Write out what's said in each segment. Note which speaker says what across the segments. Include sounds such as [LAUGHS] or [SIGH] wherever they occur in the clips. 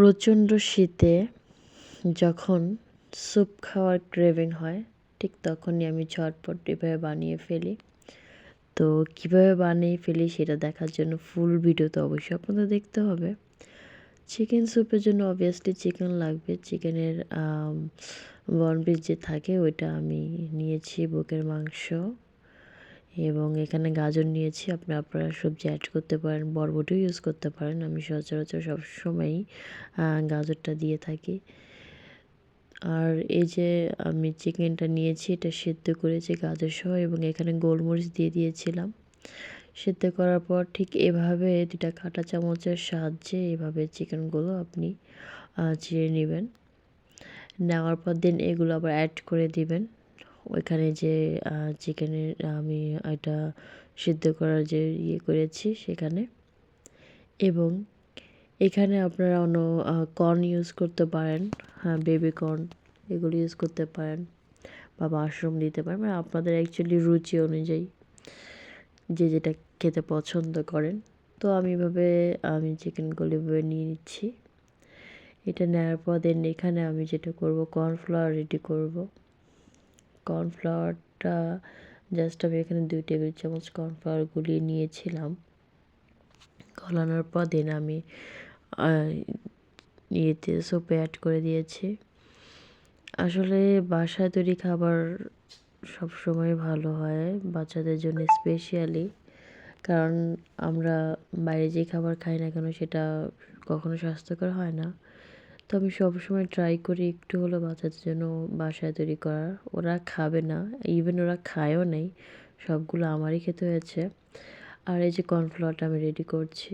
Speaker 1: প্রচণ্ড শীতে যখন স্যুপ খাওয়ার ক্রেভিং হয়, ঠিক তখনই আমি ঝটপট এভাবে বানিয়ে ফেলি। তো কীভাবে বানিয়ে ফেলি সেটা দেখার জন্য ফুল ভিডিও তো অবশ্যই আপনাদের দেখতে হবে। চিকেন স্যুপের জন্য অবভিয়াসলি চিকেন লাগবে। চিকেনের বনপিস যে থাকে ওইটা আমি নিয়েছি, বুকের মাংস। এবং এখানে গাজর নিয়েছি, আপনি আপনারা সবজি অ্যাড করতে পারেন, বরবটিও ইউজ করতে পারেন। আমি সচরাচর সবসময়ই গাজরটা দিয়ে থাকি। আর এই যে আমি চিকেনটা নিয়েছি, এটা সেদ্ধ করেছি গাজর সহ এবং এখানে গোলমরিচ দিয়ে দিয়েছিলাম। সেদ্ধ করার পর ঠিক এভাবে দুটা কাঁটা চামচের সাহায্যে এভাবে চিকেনগুলো আপনি চিড়ে নেবেন। নেওয়ার পর দিন এগুলো আবার অ্যাড করে দিবেন। ওইখানে যে চিকেনের, আমি এটা সিদ্ধ করার যে ইয়ে করেছি সেখানে। এবং এখানে আপনারা অন্য কর্ন ইউজ করতে পারেন। হ্যাঁ বেবি কর্ন এগুলো ইউজ করতে পারেন বা মাশরুম দিতে পারেন। মানে আপনাদের অ্যাকচুয়ালি রুচি অনুযায়ী যে যেটা খেতে পছন্দ করেন। তো আমি এভাবে, আমি চিকেনগুলো এভাবে নিয়ে নিচ্ছি। এটা নেওয়ার পর দেন এখানে আমি যেটা করব কর্নফ্লাওয়ার রেডি করব। কর্নফ্লাওয়ারটা জাস্ট আমি এখানে দুই টেবিল চামচ কর্নফ্লাওয়ার গুলিয়ে নিয়েছিলাম। গলানোর পর দেন আমি ইয়েতে সোপে অ্যাড করে দিয়েছি। আসলে বাসায় তৈরি খাবার সবসময় ভালো হয় বাচ্চাদের জন্য স্পেশালি কারণ আমরা বাইরে যে খাবার খাই না কেন সেটা কখনো স্বাস্থ্যকর হয় না। তো আমি সবসময় ট্রাই করি একটু হলো বাচ্চাদের জন্য বাসায় তৈরি করার। ওরা খাবে না ইভেন ওরা খায়ও নেই, সবগুলো আমারই খেতে হয়েছে। আর এই যে কর্নফ্লাওয়ারটা আমি রেডি করছি।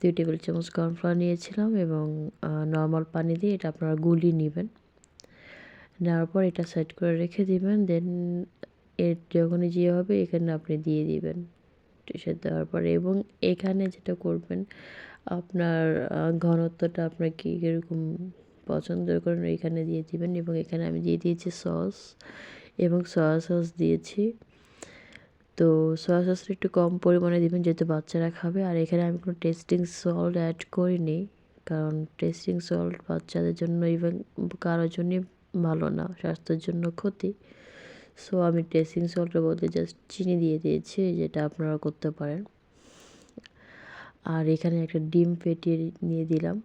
Speaker 1: দুই টেবিল চামচ কর্নফ্লাওয়ার নিয়েছিলাম এবং নর্মাল পানি দিয়ে এটা আপনারা গুলি নেবেন। নেওয়ার পর এটা সেট করে রেখে দিবেন দেন এর যখনই যে হবে এখানে আপনি দিয়ে দিবেন। সেদ্ধ দেওয়ার পর এবং এখানে যেটা করবেন আপনার ঘনত্বটা আপনার কী কীরকম পছন্দ করেন এখানে দিয়ে দিবেন এবং এখানে আমি দিয়ে দিয়েছি সস এবং সয়া সস দিয়েছি। তো সয়া সসটা একটু কম পরিমাণে দিবেন যেহেতু বাচ্চারা খাবে। আর এখানে আমি কোনো টেস্টিং সল্ট অ্যাড করিনি কারণ টেস্টিং সল্ট বাচ্চাদের জন্য ইভেন কারোর জন্যই ভালো না, স্বাস্থ্যের জন্য ক্ষতি। সো আমি টেস্টিং সল্টের বদলে জাস্ট চিনি দিয়ে দিয়েছি, যেটা আপনারা করতে পারেন। আর এখানে একটা ডিম ফেটিয়ে নিয়ে দিলাম।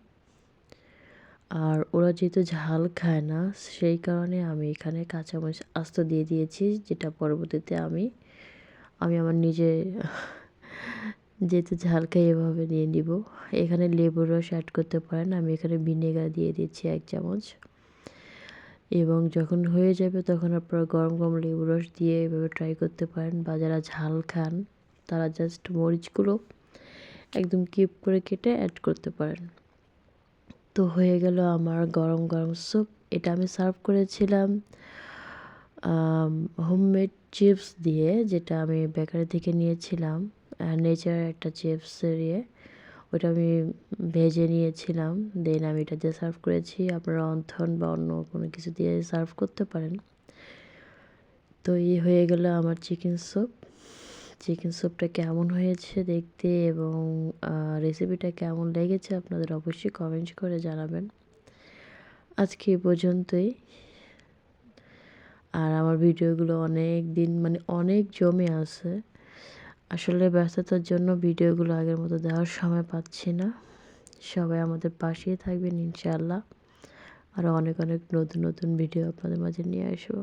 Speaker 1: আর ওরা যেহেতু ঝাল খায় না, সেই কারণে আমি এখানে কাঁচামরিচ আস্ত দিয়ে দিয়েছি, যেটা পরবর্তীতে আমি আমি আমার নিজে [LAUGHS] যেহেতু ঝাল খাই এভাবে নিয়ে নিব। এখানে লেবুর রস অ্যাড করতে পারেন, আমি এখানে ভিনেগার দিয়ে দিচ্ছি এক চামচ। এবং যখন হয়ে যাবে তখন আপনারা গরম গরম লেবু রস দিয়ে এভাবে ট্রাই করতে পারেন, বা যারা ঝাল খান, তারা জাস্ট মরিচগুলো একদম কিউব করে কেটে অ্যাড করতে পারেন। তো হয়ে গেল আমার গরম গরম স্যুপ এটা আমি সার্ভ করেছিলাম হোমমেড চিপস দিয়ে, যেটা আমি বেকারি থেকে নিয়েছিলাম নেচার একটা চিপসের ইয়ে। ওটা আমি ভেজে নিয়েছিলাম দেন আমি এটা দিয়ে সার্ভ করেছি। আপনারা অন্থন বা অন্য কোনো কিছু দিয়ে সার্ভ করতে পারেন। তো এই হয়ে গেল আমার চিকেন স্যুপ চিকেন স্যুপটা কেমন হয়েছে দেখতে এবং রেসিপিটা কেমন লেগেছে আপনাদের অবশ্যই কমেন্ট করে জানাবেন। আজকে এ পর্যন্তই। আর আমার ভিডিওগুলো অনেক দিন মানে অনেক জমে আছে। আসলে ব্যস্ততার জন্য ভিডিওগুলো আগের মতো দেওয়ার সময় পাচ্ছি না। সবাই আমাদের পাশেই থাকবেন ইনশাআল্লাহ। আরও অনেক অনেক নতুন নতুন ভিডিও আপনাদের মাঝে নিয়ে আসব।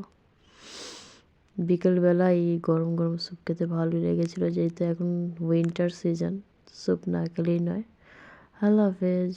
Speaker 1: বিকেলবেলা এই গরম গরম স্যুপ খেতে ভালোই লেগেছিলো, যেহেতু এখন উইন্টার সিজন স্যুপ না খেলেই নয়। আল্লাহ হাফেজ।